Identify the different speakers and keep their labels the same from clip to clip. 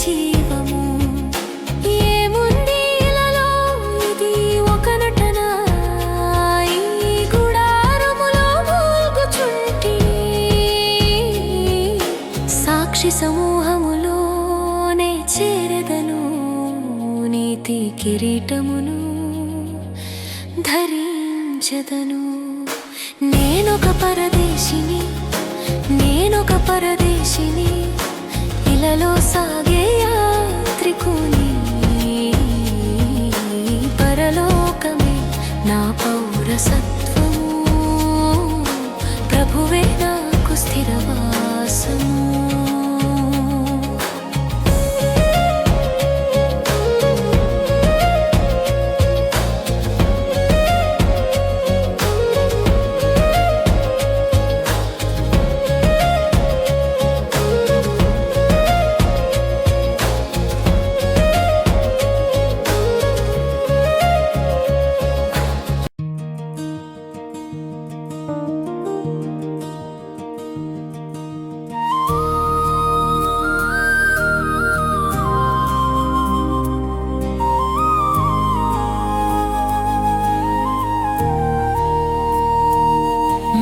Speaker 1: జీవము. ఏముంది ఇలలో? ఇది ఒక నటన? ఈ గుడారములో మూల్గుచుంటి సాక్షి సమూహములోనే చేరదను నీతి కిరీటమును ధరించదను. నేనొక పరదేశిని నేనొక పరదేశిని ఇలలో సాగే యాత్రికుని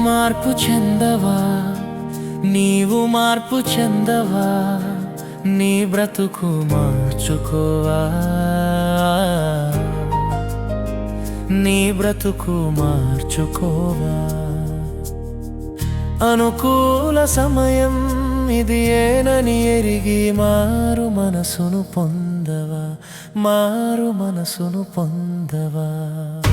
Speaker 2: మార్పు చెందవా? నీవు మార్పు చెందవా? నీ బ్రతుకు మార్చుకోవా? నీ బ్రతుకు మార్చుకోవా? అనుకూల సమయం ఇది ఏనని ఎరిగి మారు మనసును పొందవా? మారు మనసును పొందవా?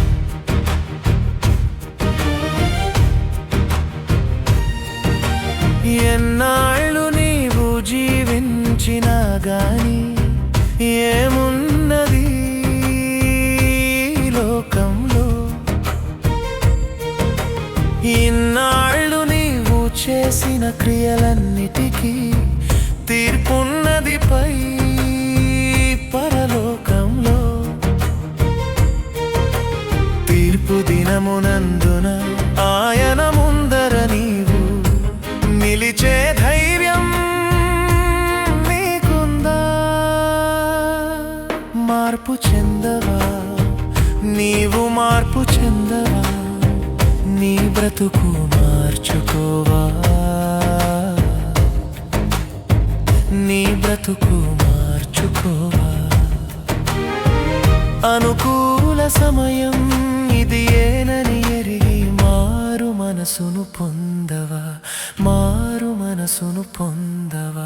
Speaker 2: ఎన్నాళ్ళు నీవు జీవించినా గాని ఏమున్నది లోకంలో? ఇన్నాళ్ళు నీవు చేసిన క్రియలన్నిటికీ తీర్పున్నది పై పరలోకంలో. తీర్పు దినమునందున ఆయనము మార్పు చెందవా? నీవు మార్పు చెందవా? నీ బ్రతుకు మార్చుకోవా? నీ బ్రతుకు మార్చుకోవా? అనుకూల సమయం ఇది ఏనని ఎరిగి మారు మనసును పొందవా? మారు మనసును పొందవా?